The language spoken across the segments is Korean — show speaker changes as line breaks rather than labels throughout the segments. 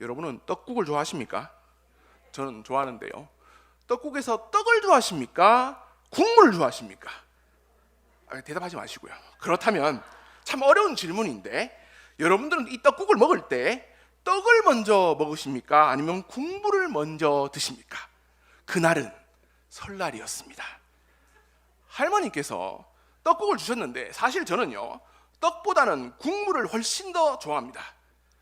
여러분은 떡국을 좋아하십니까? 저는 좋아하는데요. 떡국에서 떡을 좋아하십니까? 국물을 좋아하십니까? 아, 대답하지 마시고요. 그렇다면 참 어려운 질문인데 여러분들은 이 떡국을 먹을 때 떡을 먼저 먹으십니까? 아니면 국물을 먼저 드십니까? 그날은 설날이었습니다. 할머니께서 떡국을 주셨는데 사실 저는요 떡보다는 국물을 훨씬 더 좋아합니다.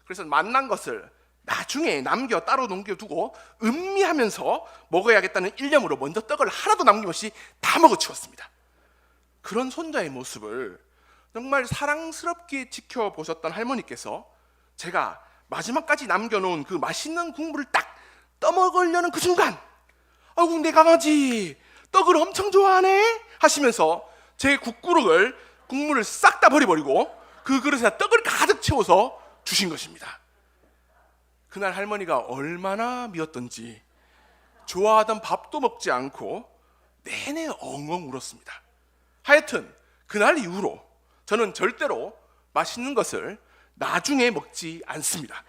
그래서 만난 것을 나중에 남겨 따로 남겨두고 음미하면서 먹어야겠다는 일념으로 먼저 떡을 하나도 남김없이 다 먹어치웠습니다. 그런 손자의 모습을 정말 사랑스럽게 지켜보셨던 할머니께서 제가 마지막까지 남겨놓은 그 맛있는 국물을 딱 떠먹으려는 그 순간 아이고 내 강아지 떡을 엄청 좋아하네 하시면서 제 국그릇을 국물을 싹 다 버려버리고 그 그릇에 떡을 가득 채워서 주신 것입니다. 그날 할머니가 얼마나 미웠던지 좋아하던 밥도 먹지 않고 내내 엉엉 울었습니다. 하여튼 그날 이후로 저는 절대로 맛있는 것을 나중에 먹지 않습니다.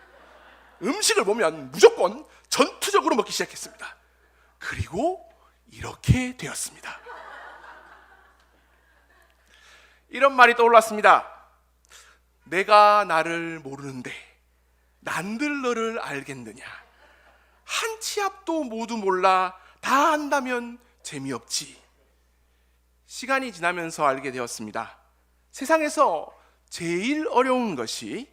음식을 보면 무조건 전투적으로 먹기 시작했습니다. 그리고 이렇게 되었습니다. 이런 말이 떠올랐습니다. 내가 나를 모르는데 난들 너를 알겠느냐? 한 치 앞도 모두 몰라 다 안다면 재미없지. 시간이 지나면서 알게 되었습니다. 세상에서 제일 어려운 것이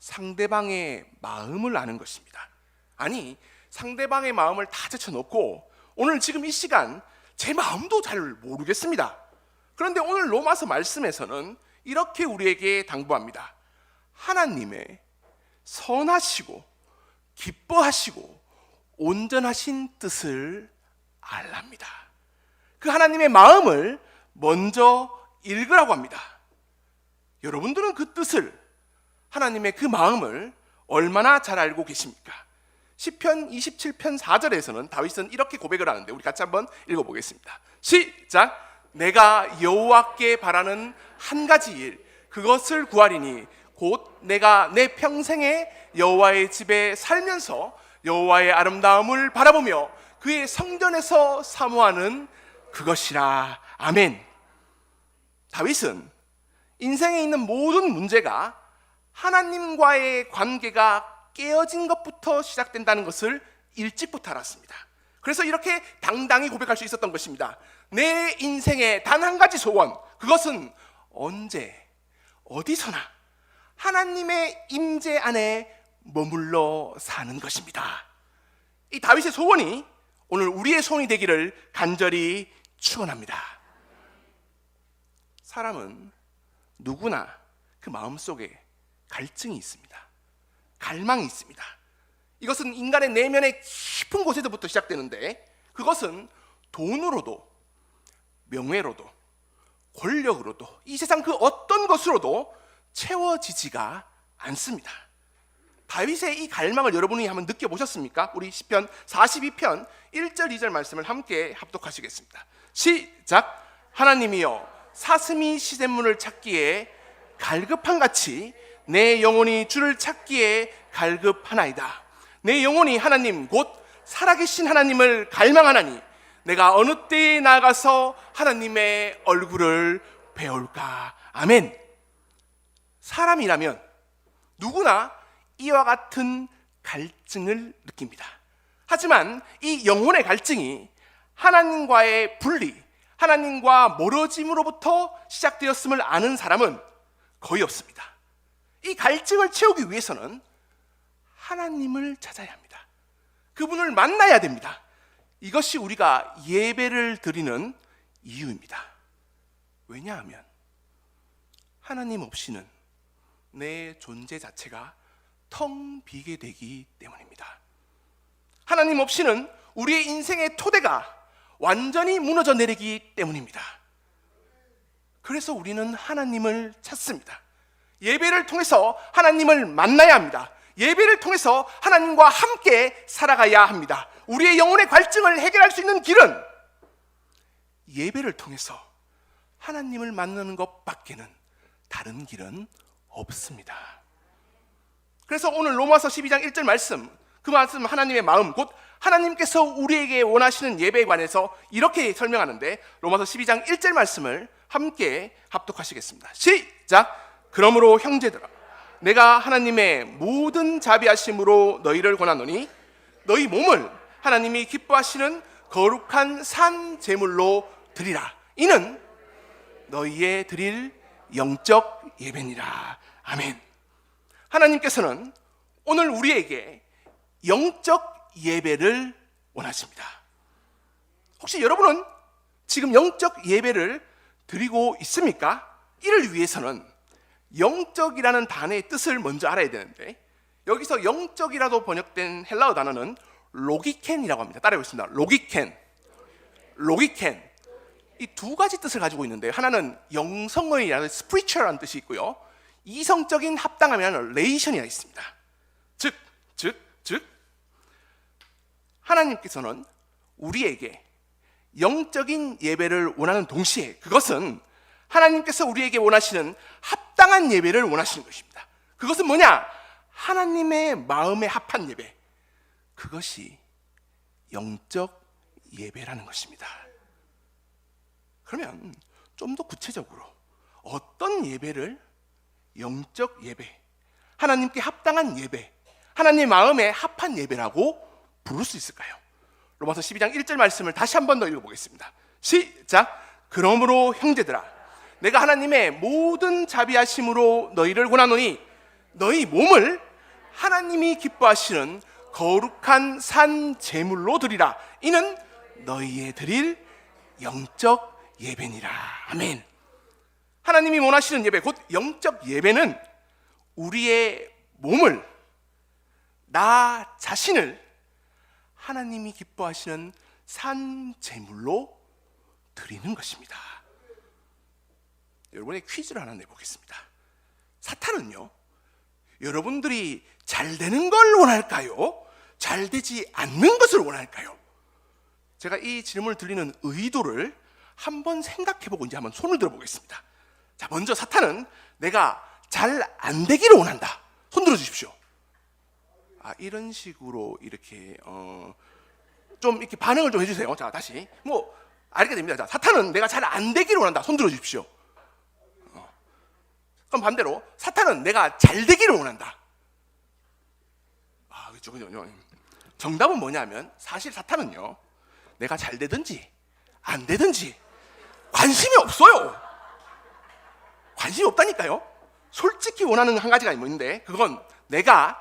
상대방의 마음을 아는 것입니다. 아니, 상대방의 마음을 다 제쳐놓고 오늘 지금 이 시간 제 마음도 잘 모르겠습니다. 그런데 오늘 로마서 말씀에서는 이렇게 우리에게 당부합니다. 하나님의 선하시고 기뻐하시고 온전하신 뜻을 알랍니다. 그 하나님의 마음을 먼저 읽으라고 합니다. 여러분들은 그 뜻을 하나님의 그 마음을 얼마나 잘 알고 계십니까? 시편 27편 4절에서는 다윗은 이렇게 고백을 하는데 우리 같이 한번 읽어 보겠습니다. 시작. 내가 여호와께 바라는 한 가지 일 그것을 구하리니 곧 내가 내 평생에 여호와의 집에 살면서 여호와의 아름다움을 바라보며 그의 성전에서 사모하는 그것이라. 아멘. 다윗은 인생에 있는 모든 문제가 하나님과의 관계가 깨어진 것부터 시작된다는 것을 일찍부터 알았습니다. 그래서 이렇게 당당히 고백할 수 있었던 것입니다. 내 인생의 단 한 가지 소원, 그것은 언제, 어디서나 하나님의 임재 안에 머물러 사는 것입니다. 이 다윗의 소원이 오늘 우리의 소원이 되기를 간절히 축원합니다. 사람은 누구나 그 마음 속에 갈증이 있습니다. 갈망이 있습니다. 이것은 인간의 내면의 깊은 곳에서부터 시작되는데 그것은 돈으로도 명예로도 권력으로도 이 세상 그 어떤 것으로도 채워지지가 않습니다. 다윗의 이 갈망을 여러분이 한번 느껴보셨습니까? 우리 시편 42편 1절 2절 말씀을 함께 합독하시겠습니다. 시작. 하나님이여 사슴이 시냇물을 찾기에 갈급한 같이 내 영혼이 주를 찾기에 갈급하나이다. 내 영혼이 하나님 곧 살아계신 하나님을 갈망하나니 내가 어느 때에 나가서 하나님의 얼굴을 배울까? 아멘. 사람이라면 누구나 이와 같은 갈증을 느낍니다. 하지만 이 영혼의 갈증이 하나님과의 분리, 하나님과 멀어짐으로부터 시작되었음을 아는 사람은 거의 없습니다. 이 갈증을 채우기 위해서는 하나님을 찾아야 합니다. 그분을 만나야 됩니다. 이것이 우리가 예배를 드리는 이유입니다. 왜냐하면 하나님 없이는 내 존재 자체가 텅 비게 되기 때문입니다. 하나님 없이는 우리의 인생의 토대가 완전히 무너져 내리기 때문입니다. 그래서 우리는 하나님을 찾습니다. 예배를 통해서 하나님을 만나야 합니다. 예배를 통해서 하나님과 함께 살아가야 합니다. 우리의 영혼의 갈증을 해결할 수 있는 길은 예배를 통해서 하나님을 만나는 것밖에는 다른 길은 없습니다. 그래서 오늘 로마서 12장 1절 말씀, 그 말씀 하나님의 마음, 곧 하나님께서 우리에게 원하시는 예배에 관해서 이렇게 설명하는데 로마서 12장 1절 말씀을 함께 합독하시겠습니다. 시작. 그러므로 형제들아, 내가 하나님의 모든 자비하심으로 너희를 권하노니 너희 몸을 하나님이 기뻐하시는 거룩한 산 제물로 드리라. 이는 너희의 드릴 영적 예배니라. 아멘. 하나님께서는 오늘 우리에게 영적 예배를 원하십니다. 혹시 여러분은 지금 영적 예배를 드리고 있습니까? 이를 위해서는 영적이라는 단어의 뜻을 먼저 알아야 되는데 여기서 영적이라도 번역된 헬라어 단어는 로기켄이라고 합니다. 따라해보겠습니다. 로기켄. 로기켄. 이 두 가지 뜻을 가지고 있는데 하나는 영성의라는 spiritual한 뜻이 있고요. 이성적인 합당하면 레이션이라 있습니다. 즉, 즉, 즉 하나님께서는 우리에게 영적인 예배를 원하는 동시에 그것은 하나님께서 우리에게 원하시는 합당한 예배를 원하시는 것입니다. 그것은 뭐냐? 하나님의 마음에 합한 예배. 그것이 영적 예배라는 것입니다. 그러면 좀 더 구체적으로 어떤 예배를 영적 예배, 하나님께 합당한 예배, 하나님 마음에 합한 예배라고 부를 수 있을까요? 로마서 12장 1절 말씀을 다시 한 번 더 읽어보겠습니다. 시작. 그러므로 형제들아, 내가 하나님의 모든 자비하심으로 너희를 권하노니 너희 몸을 하나님이 기뻐하시는 거룩한 산 제물로 드리라. 이는 너희의 드릴 영적 예배니라. 아멘. 하나님이 원하시는 예배, 곧 영적 예배는 우리의 몸을 나 자신을 하나님이 기뻐하시는 산 제물로 드리는 것입니다. 여러분의 퀴즈를 하나 내보겠습니다. 사탄은요, 여러분들이 잘 되는 걸 원할까요? 잘 되지 않는 것을 원할까요? 제가 이 질문을 드리는 의도를 한번 생각해 보고 이제 한번 손을 들어 보겠습니다. 자, 먼저 사탄은 내가 잘 안 되기를 원한다. 손 들어 주십시오. 아, 이런 식으로 이렇게 어, 좀 이렇게 반응을 좀 해주세요. 자, 다시 뭐 알게 됩니다. 자, 사탄은 내가 잘 안 되기를 원한다. 손 들어 주십시오. 어. 그럼 반대로 사탄은 내가 잘 되기를 원한다. 아, 그죠. 그죠. 정답은 뭐냐면 사실 사탄은요, 내가 잘 되든지 안 되든지 관심이 없어요. 관심이 없다니까요. 솔직히 원하는 한 가지가 있는데 그건 내가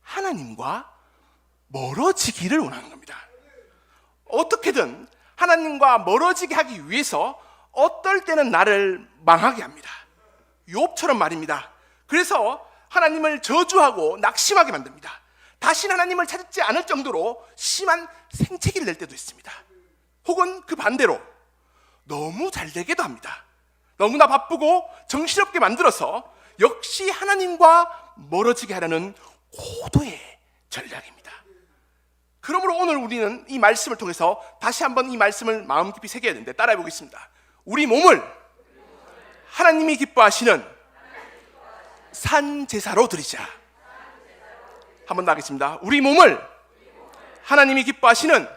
하나님과 멀어지기를 원하는 겁니다. 어떻게든 하나님과 멀어지게 하기 위해서 어떨 때는 나를 망하게 합니다. 욥처럼 말입니다. 그래서 하나님을 저주하고 낙심하게 만듭니다. 다시 하나님을 찾지 않을 정도로 심한 생채기를 낼 때도 있습니다. 혹은 그 반대로 너무 잘 되게도 합니다. 너무나 바쁘고 정신없게 만들어서 역시 하나님과 멀어지게 하려는 고도의 전략입니다. 그러므로 오늘 우리는 이 말씀을 통해서 다시 한번 이 말씀을 마음 깊이 새겨야 되는데 따라해 보겠습니다. 우리 몸을 하나님이 기뻐하시는 산 제사로 드리자. 한번더 하겠습니다. 우리 몸을 하나님이 기뻐하시는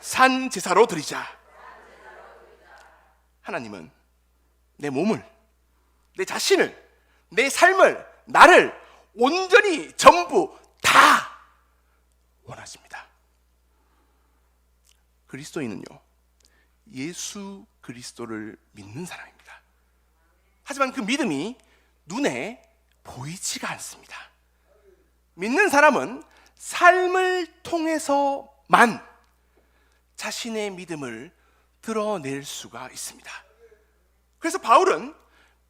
산 제사로 드리자. 하나님은 내 몸을, 내 자신을, 내 삶을, 나를 온전히 전부 다 원하십니다. 그리스도인은요, 예수 그리스도를 믿는 사람입니다. 하지만 그 믿음이 눈에 보이지가 않습니다. 믿는 사람은 삶을 통해서만 자신의 믿음을 드러낼 수가 있습니다. 그래서 바울은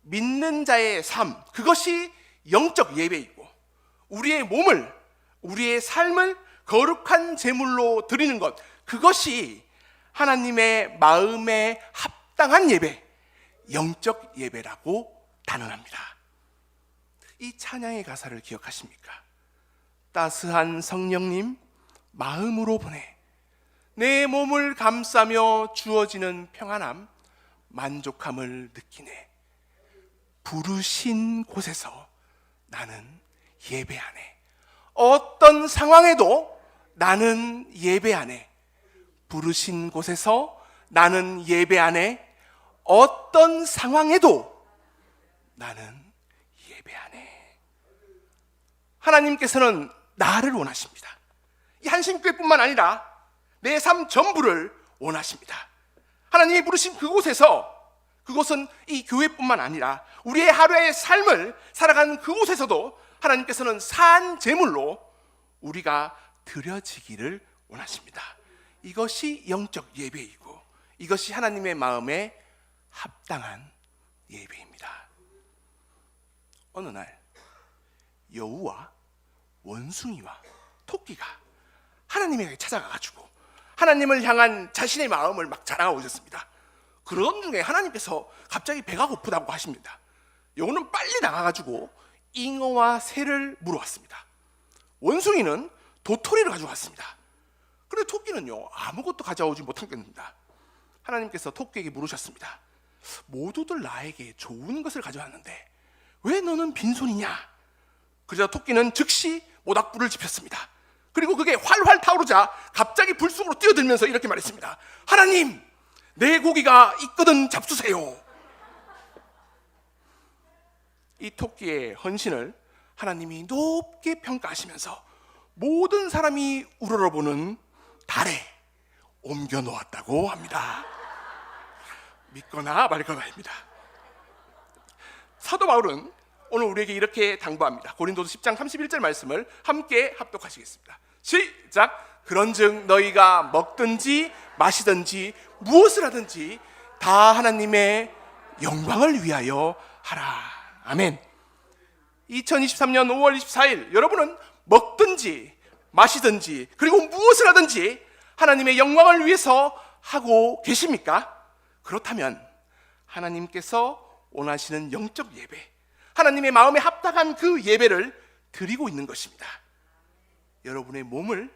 믿는 자의 삶, 그것이 영적 예배이고, 우리의 몸을, 우리의 삶을 거룩한 제물로 드리는 것, 그것이 하나님의 마음에 합당한 예배, 영적 예배라고 단언합니다. 이 찬양의 가사를 기억하십니까? 따스한 성령님, 마음으로 보내. 내 몸을 감싸며 주어지는 평안함, 만족함을 느끼네. 부르신 곳에서 나는 예배하네. 어떤 상황에도 나는 예배하네. 부르신 곳에서 나는 예배하네. 어떤 상황에도 나는 예배하네. 하나님께서는 나를 원하십니다. 이 한신교회뿐만 아니라 내 삶 전부를 원하십니다. 하나님이 부르신 그곳에서 그곳은 이 교회뿐만 아니라 우리의 하루의 삶을 살아가는 그곳에서도 하나님께서는 산 제물로 우리가 드려지기를 원하십니다. 이것이 영적 예배이고 이것이 하나님의 마음에 합당한 예배입니다. 어느 날 여우와 원숭이와 토끼가 하나님에게 찾아가 가지고 하나님을 향한 자신의 마음을 막 자랑하고 있었습니다. 그런 중에 하나님께서 갑자기 배가 고프다고 하십니다. 여우는 빨리 나가가지고 잉어와 새를 물어왔습니다. 원숭이는 도토리를 가져왔습니다. 그런데 토끼는요 아무것도 가져오지 못하겠습니다. 하나님께서 토끼에게 물으셨습니다. 모두들 나에게 좋은 것을 가져왔는데 왜 너는 빈손이냐? 그러자 토끼는 즉시 모닥불을 지폈습니다. 그리고 그게 활활 타오르자 갑자기 불 속으로 뛰어들면서 이렇게 말했습니다. 하나님, 내 고기가 있거든 잡수세요. 이 토끼의 헌신을 하나님이 높게 평가하시면서 모든 사람이 우러러보는 달에 옮겨 놓았다고 합니다. 믿거나 말거나입니다. 사도 바울은 오늘 우리에게 이렇게 당부합니다. 고린도서 10장 31절 말씀을 함께 합독하시겠습니다. 시작. 그런즉 너희가 먹든지 마시든지 무엇을 하든지 다 하나님의 영광을 위하여 하라. 아멘. 2023년 5월 24일 여러분은 먹든지 마시든지 그리고 무엇을 하든지 하나님의 영광을 위해서 하고 계십니까? 그렇다면 하나님께서 원하시는 영적 예배, 하나님의 마음에 합당한 그 예배를 드리고 있는 것입니다. 여러분의 몸을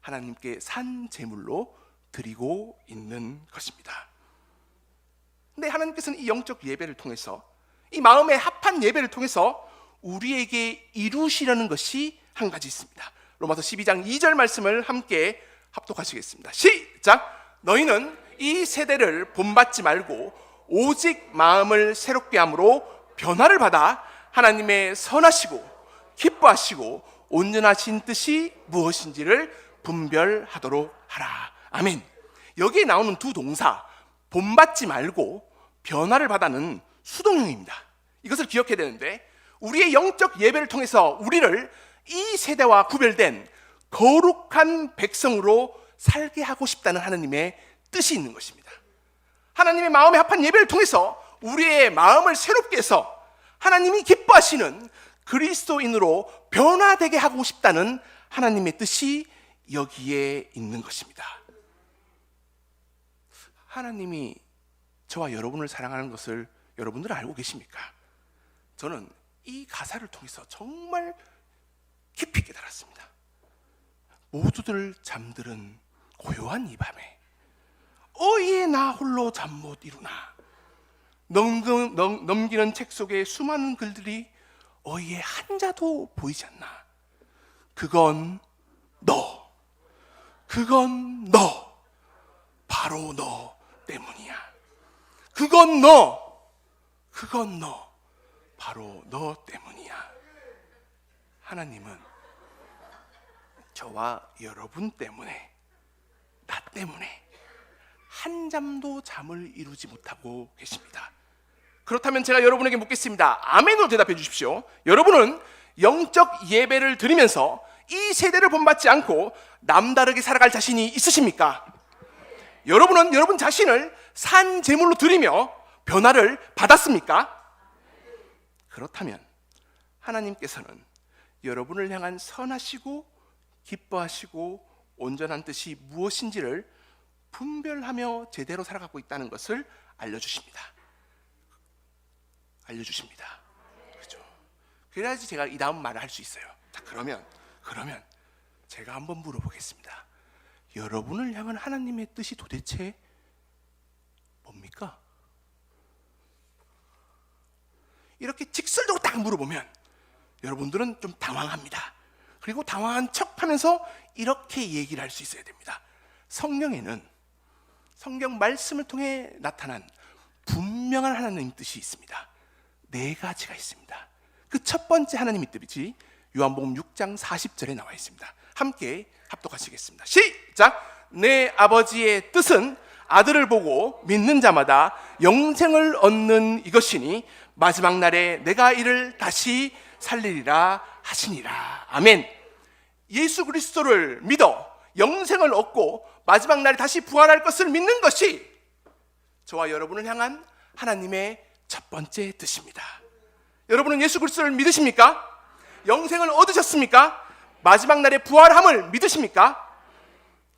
하나님께 산 제물로 드리고 있는 것입니다. 근데 하나님께서는 이 영적 예배를 통해서 이 마음에 합한 예배를 통해서 우리에게 이루시려는 것이 한 가지 있습니다. 로마서 12장 2절 말씀을 함께 합독하시겠습니다. 시작. 너희는 이 세대를 본받지 말고 오직 마음을 새롭게 함으로 변화를 받아 하나님의 선하시고 기뻐하시고 온전하신 뜻이 무엇인지를 분별하도록 하라. 아멘. 여기에 나오는 두 동사 본받지 말고 변화를 받아는 수동형입니다. 이것을 기억해야 되는데 우리의 영적 예배를 통해서 우리를 이 세대와 구별된 거룩한 백성으로 살게 하고 싶다는 하나님의 뜻이 있는 것입니다. 하나님의 마음에 합한 예배를 통해서 우리의 마음을 새롭게 해서 하나님이 기뻐하시는 그리스도인으로 변화되게 하고 싶다는 하나님의 뜻이 여기에 있는 것입니다. 하나님이 저와 여러분을 사랑하는 것을 여러분들 알고 계십니까? 저는 이 가사를 통해서 정말 깊이 깨달았습니다. 모두들 잠들은 고요한 이 밤에 어이에 나 홀로 잠 못 이루나 넘기는 책 속에 수많은 글들이 어이에 한자도 보이지 않나? 그건 너. 그건 너. 바로 너 때문이야. 그건 너. 그건 너. 바로 너 때문이야. 하나님은 저와 여러분 때문에 나 때문에 한 잠도 잠을 이루지 못하고 계십니다. 그렇다면 제가 여러분에게 묻겠습니다. 아멘으로 대답해 주십시오. 여러분은 영적 예배를 드리면서 이 세대를 본받지 않고 남다르게 살아갈 자신이 있으십니까? 여러분은 여러분 자신을 산 제물로 드리며 변화를 받았습니까? 그렇다면 하나님께서는 여러분을 향한 선하시고 기뻐하시고 온전한 뜻이 무엇인지를 분별하며 제대로 살아가고 있다는 것을 알려주십니다. 알려주십니다. 그죠? 그래야지 제가 이 다음 말을 할 수 있어요. 자, 그러면, 그러면 제가 한번 물어보겠습니다. 여러분을 향한 하나님의 뜻이 도대체 뭡니까? 이렇게 직설적으로 딱 물어보면 여러분들은 좀 당황합니다. 그리고 당황한 척 하면서 이렇게 얘기를 할 수 있어야 됩니다. 성경에는 성경 말씀을 통해 나타난 분명한 하나님 뜻이 있습니다. 네 가지가 있습니다. 그 첫 번째 하나님의 뜻이 요한복음 6장 40절에 나와 있습니다. 함께 합독하시겠습니다. 시작! 내 아버지의 뜻은 아들을 보고 믿는 자마다 영생을 얻는 이것이니 마지막 날에 내가 이를 다시 살리리라 하시니라. 아멘. 예수 그리스도를 믿어 영생을 얻고 마지막 날에 다시 부활할 것을 믿는 것이 저와 여러분을 향한 하나님의 첫 번째 뜻입니다. 여러분은 예수 그리스도를 믿으십니까? 영생을 얻으셨습니까? 마지막 날에 부활함을 믿으십니까?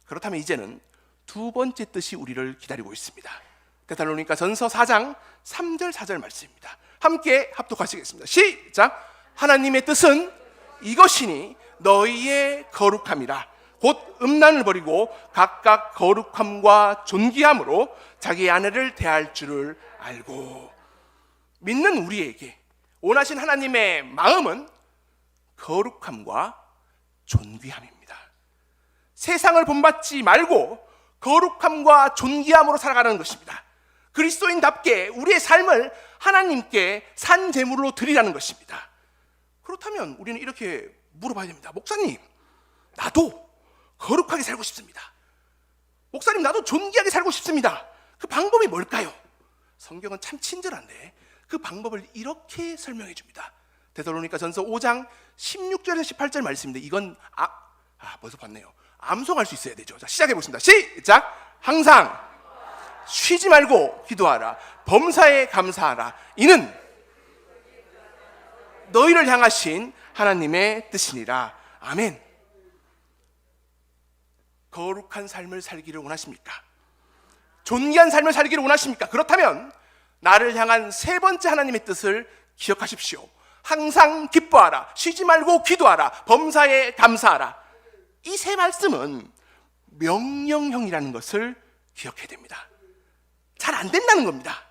그렇다면 이제는 두 번째 뜻이 우리를 기다리고 있습니다. 데살로니가 전서 4장 3절 4절 말씀입니다. 함께 합독하시겠습니다. 시작. 하나님의 뜻은 이것이니 너희의 거룩함이라. 곧 음란을 버리고 각각 거룩함과 존귀함으로 자기 아내를 대할 줄을 알고 믿는 우리에게 원하신 하나님의 마음은 거룩함과 존귀함입니다. 세상을 본받지 말고 거룩함과 존귀함으로 살아가는 것입니다. 그리스도인답게 우리의 삶을 하나님께 산 제물로 드리라는 것입니다. 그렇다면 우리는 이렇게 물어봐야 됩니다. 목사님, 나도 거룩하게 살고 싶습니다. 목사님, 나도 존귀하게 살고 싶습니다. 그 방법이 뭘까요? 성경은 참 친절한데 그 방법을 이렇게 설명해 줍니다. 데살로니가 전서 5장 16절에서 18절 말씀인데 이건 아, 아 벌써 봤네요. 암송할 수 있어야 되죠. 자, 시작해 보겠습니다. 시작. 항상 쉬지 말고 기도하라. 범사에 감사하라. 이는 너희를 향하신 하나님의 뜻이니라. 아멘. 거룩한 삶을 살기를 원하십니까? 존귀한 삶을 살기를 원하십니까? 그렇다면 나를 향한 세 번째 하나님의 뜻을 기억하십시오. 항상 기뻐하라. 쉬지 말고 기도하라. 범사에 감사하라. 이 세 말씀은 명령형이라는 것을 기억해야 됩니다. 잘 안 된다는 겁니다.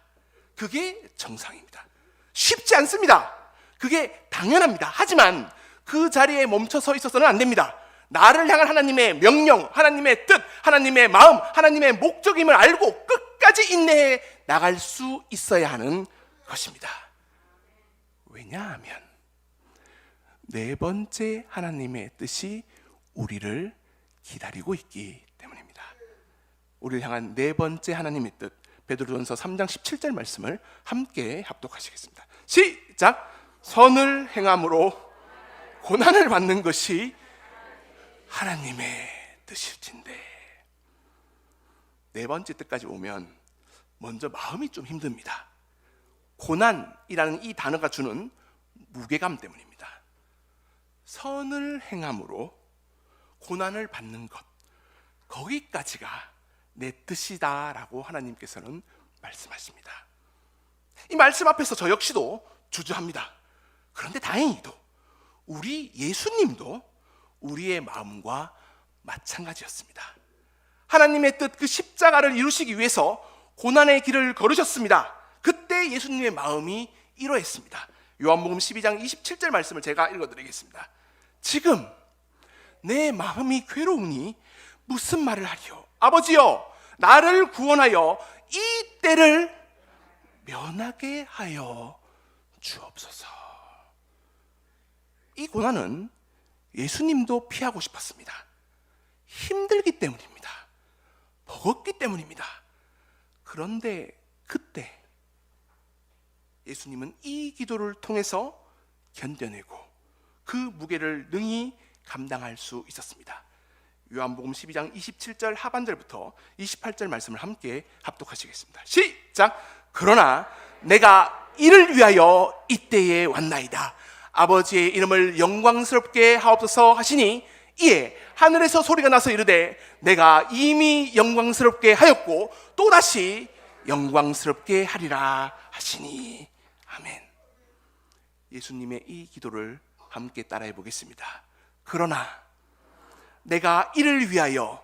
그게 정상입니다. 쉽지 않습니다. 그게 당연합니다. 하지만 그 자리에 멈춰 서 있어서는 안 됩니다. 나를 향한 하나님의 명령, 하나님의 뜻, 하나님의 마음, 하나님의 목적임을 알고 끝까지 인내해 나갈 수 있어야 하는 것입니다. 왜냐하면 네 번째 하나님의 뜻이 우리를 기다리고 있기 때문입니다. 우리를 향한 네 번째 하나님의 뜻 베드로전서 3장 17절 말씀을 함께 합독하시겠습니다. 시작. 선을 행함으로 고난을 받는 것이 하나님의 뜻일진데 네 번째 뜻까지 오면 먼저 마음이 좀 힘듭니다. 고난이라는 이 단어가 주는 무게감 때문입니다. 선을 행함으로 고난을 받는 것 거기까지가 내 뜻이다라고 하나님께서는 말씀하십니다. 이 말씀 앞에서 저 역시도 주저합니다. 그런데 다행히도 우리 예수님도 우리의 마음과 마찬가지였습니다. 하나님의 뜻 그 십자가를 이루시기 위해서 고난의 길을 걸으셨습니다. 그때 예수님의 마음이 이러했습니다. 요한복음 12장 27절 말씀을 제가 읽어드리겠습니다. 지금 내 마음이 괴로우니 무슨 말을 하리요? 아버지여, 나를 구원하여 이 때를 면하게 하여 주옵소서. 이 고난은 예수님도 피하고 싶었습니다. 힘들기 때문입니다. 버겁기 때문입니다. 그런데 그때 예수님은 이 기도를 통해서 견뎌내고 그 무게를 능히 감당할 수 있었습니다. 요한복음 12장 27절 하반절부터 28절 말씀을 함께 합독하시겠습니다. 시작. 그러나 내가 이를 위하여 이때에 왔나이다. 아버지의 이름을 영광스럽게 하옵소서 하시니 이에 하늘에서 소리가 나서 이르되 내가 이미 영광스럽게 하였고 또다시 영광스럽게 하리라 하시니 아멘. 예수님의 이 기도를 함께 따라해 보겠습니다. 그러나 내가 이를 위하여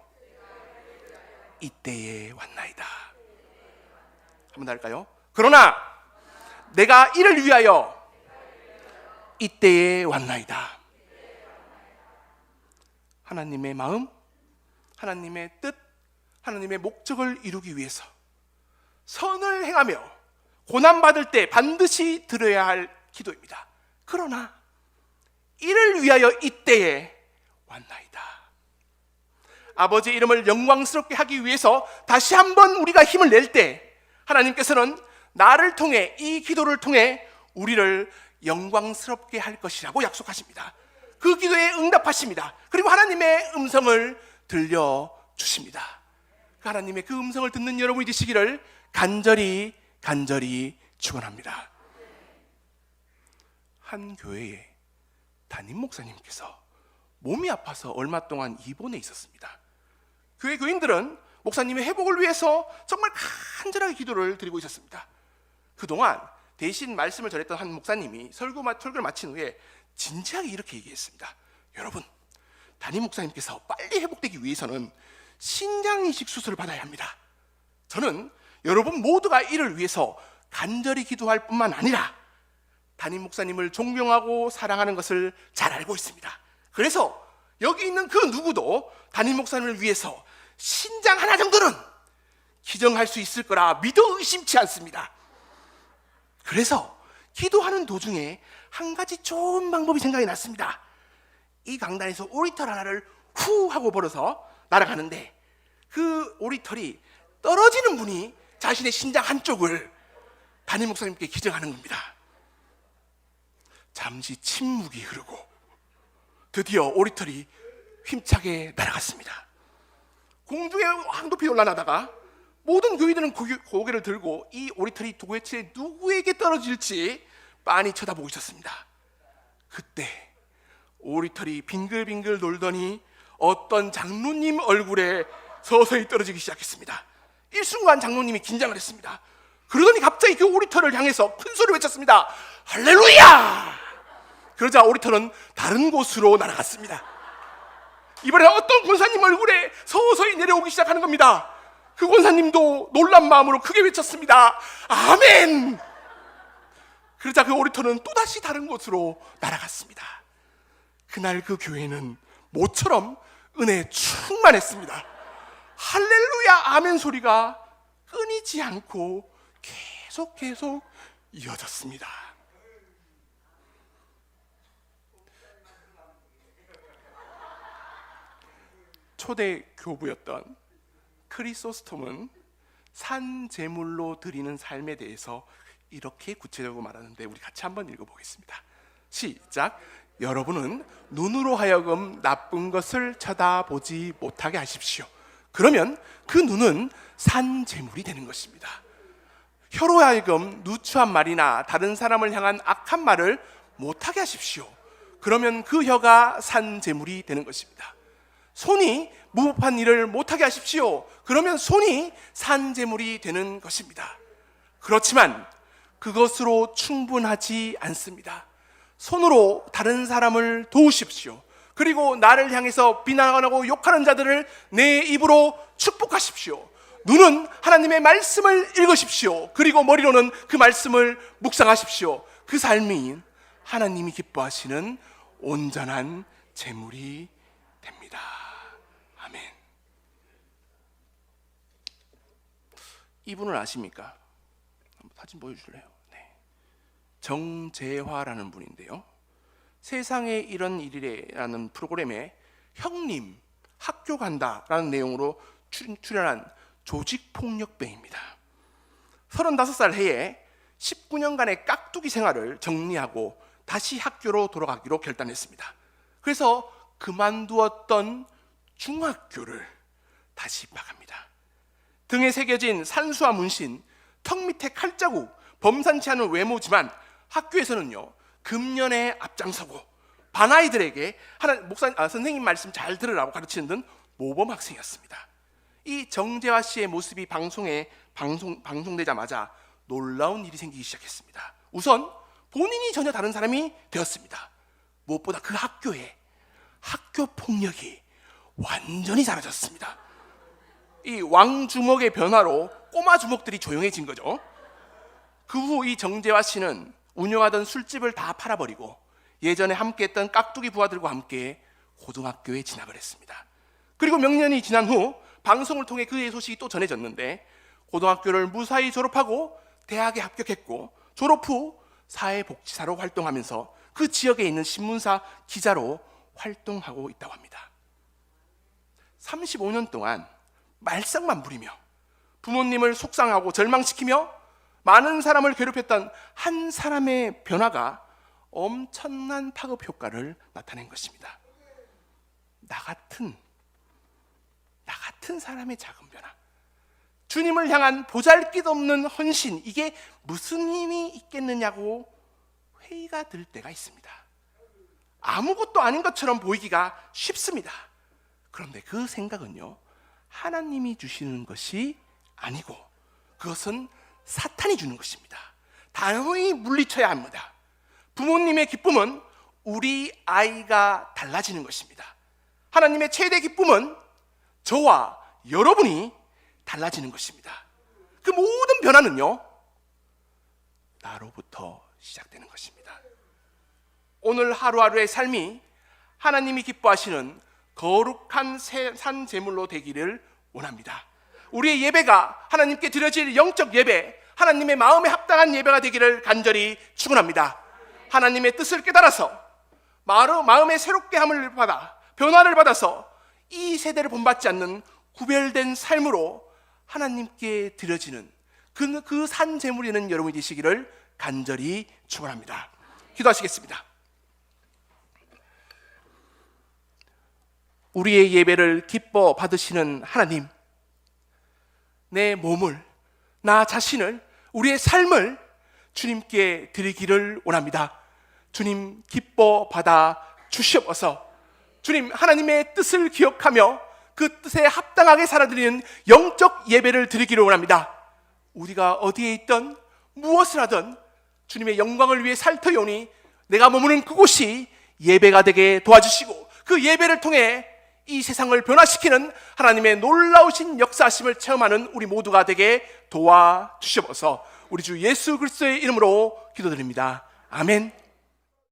이때에 왔나이다. 한번 더 할까요? 그러나 내가 이를 위하여 이때에 왔나이다. 하나님의 마음, 하나님의 뜻, 하나님의 목적을 이루기 위해서 선을 행하며 고난 받을 때 반드시 들어야 할 기도입니다. 그러나 이를 위하여 이때에 왔나이다. 아버지의 이름을 영광스럽게 하기 위해서 다시 한번 우리가 힘을 낼 때 하나님께서는 나를 통해 이 기도를 통해 우리를 영광스럽게 할 것이라고 약속하십니다. 그 기도에 응답하십니다. 그리고 하나님의 음성을 들려 주십니다. 그 하나님의 그 음성을 듣는 여러분이 되시기를 간절히 간절히 축원합니다. 한 교회에 담임 목사님께서 몸이 아파서 얼마 동안 입원해 있었습니다. 교회 교인들은 목사님의 회복을 위해서 정말 간절하게 기도를 드리고 있었습니다. 그동안 대신 말씀을 전했던 한 목사님이 설교, 설교를 마친 후에 진지하게 이렇게 얘기했습니다. 여러분, 담임 목사님께서 빨리 회복되기 위해서는 신장 이식 수술을 받아야 합니다. 저는 여러분 모두가 이를 위해서 간절히 기도할 뿐만 아니라 담임 목사님을 존경하고 사랑하는 것을 잘 알고 있습니다. 그래서 여기 있는 그 누구도 담임 목사님을 위해서 신장 하나 정도는 기정할 수 있을 거라 믿어 의심치 않습니다. 그래서 기도하는 도중에 한 가지 좋은 방법이 생각이 났습니다. 이 강단에서 오리털 하나를 후 하고 벌어서 날아가는데 그 오리털이 떨어지는 분이 자신의 신장 한쪽을 담임 목사님께 기증하는 겁니다. 잠시 침묵이 흐르고 드디어 오리털이 힘차게 날아갔습니다. 공중에 확 높이 올라나다가 모든 교인들은 고개, 고개를 들고 이 오리털이 도대체 누구에게 떨어질지 빤히 쳐다보고 있었습니다. 그때 오리털이 빙글빙글 놀더니 어떤 장로님 얼굴에 서서히 떨어지기 시작했습니다. 일순간 장로님이 긴장을 했습니다. 그러더니 갑자기 그 오리털을 향해서 큰 소리를 외쳤습니다. 할렐루야! 그러자 오리털은 다른 곳으로 날아갔습니다. 이번에 어떤 권사님 얼굴에 서서히 내려오기 시작하는 겁니다. 그 권사님도 놀란 마음으로 크게 외쳤습니다. 아멘! 그러자 그 오리털은 또다시 다른 곳으로 날아갔습니다. 그날 그 교회는 모처럼 은혜에 충만했습니다. 할렐루야 아멘 소리가 끊이지 않고 계속 계속 이어졌습니다. 초대 교부였던 크리소스톰은 산 제물로 드리는 삶에 대해서 이렇게 구체적으로 말하는데 우리 같이 한번 읽어보겠습니다. 시작. 여러분은 눈으로 하여금 나쁜 것을 쳐다보지 못하게 하십시오. 그러면 그 눈은 산 제물이 되는 것입니다. 혀로 하여금 누추한 말이나 다른 사람을 향한 악한 말을 못하게 하십시오. 그러면 그 혀가 산 제물이 되는 것입니다. 손이 무법한 일을 못하게 하십시오. 그러면 손이 산 제물이 되는 것입니다. 그렇지만 그것으로 충분하지 않습니다. 손으로 다른 사람을 도우십시오. 그리고 나를 향해서 비난하고 욕하는 자들을 내 입으로 축복하십시오. 눈은 하나님의 말씀을 읽으십시오. 그리고 머리로는 그 말씀을 묵상하십시오. 그 삶이 하나님이 기뻐하시는 온전한 재물이 됩니다. 아멘. 이분을 아십니까? 사진 보여줄래요? 네. 정재화라는 분인데요. 세상에 이런 일이래라는 프로그램에 형님 학교 간다라는 내용으로 출- 출연한 조직폭력배입니다. 35살 해에 19년간의 깍두기 생활을 정리하고 다시 학교로 돌아가기로 결단했습니다. 그래서 그만두었던 중학교를 다시 입학합니다. 등에 새겨진 산수와 문신, 턱 밑에 칼자국, 범상치 않은 외모지만 학교에서는요 금년에 앞장서고 반아이들에게 하나 목사 아, 선생님 말씀 잘 들으라고 가르치는 등 모범 학생이었습니다. 이 정재화 씨의 모습이 방송에 방송 방송되자마자 놀라운 일이 생기기 시작했습니다. 우선 본인이 전혀 다른 사람이 되었습니다. 무엇보다 그 학교에 학교 폭력이 완전히 사라졌습니다. 이 왕주먹의 변화로 꼬마 주먹들이 조용해진 거죠. 그 후 이 정재화 씨는 운영하던 술집을 다 팔아버리고 예전에 함께했던 깍두기 부하들과 함께 고등학교에 진학을 했습니다. 그리고 몇 년이 지난 후 방송을 통해 그의 소식이 또 전해졌는데 고등학교를 무사히 졸업하고 대학에 합격했고 졸업 후 사회복지사로 활동하면서 그 지역에 있는 신문사 기자로 활동하고 있다고 합니다. 35년 동안 말썽만 부리며 부모님을 속상하고 절망시키며 많은 사람을 괴롭혔던 한 사람의 변화가 엄청난 파급 효과를 나타낸 것입니다. 나 같은 나 같은 사람의 작은 변화. 주님을 향한 보잘것없는 헌신 이게 무슨 힘이 있겠느냐고 회의가 들 때가 있습니다. 아무것도 아닌 것처럼 보이기가 쉽습니다. 그런데 그 생각은요, 하나님이 주시는 것이 아니고, 그것은 사탄이 주는 것입니다. 단호히 물리쳐야 합니다. 부모님의 기쁨은 우리 아이가 달라지는 것입니다. 하나님의 최대 기쁨은 저와 여러분이 달라지는 것입니다. 그 모든 변화는요, 나로부터 시작되는 것입니다. 오늘 하루하루의 삶이 하나님이 기뻐하시는 거룩한 새- 산 제물로 되기를 원합니다. 우리의 예배가 하나님께 드려질 영적 예배, 하나님의 마음에 합당한 예배가 되기를 간절히 축원합니다. 하나님의 뜻을 깨달아서 마음의 새롭게 함을 받아 변화를 받아서 이 세대를 본받지 않는 구별된 삶으로 하나님께 드려지는 그, 그산 제물이 는 여러분이 되시기를 간절히 축원합니다. 기도하시겠습니다. 우리의 예배를 기뻐 받으시는 하나님, 내 몸을, 나 자신을, 우리의 삶을 주님께 드리기를 원합니다. 주님 기뻐 받아 주시옵소서. 주님 하나님의 뜻을 기억하며 그 뜻에 합당하게 살아드리는 영적 예배를 드리기를 원합니다. 우리가 어디에 있든 무엇을 하든 주님의 영광을 위해 살터요니 내가 머무는 그곳이 예배가 되게 도와주시고 그 예배를 통해 이 세상을 변화시키는 하나님의 놀라우신 역사하심을 체험하는 우리 모두가 되게 도와주시옵소서. 우리 주 예수 그리스도의 이름으로 기도드립니다. 아멘.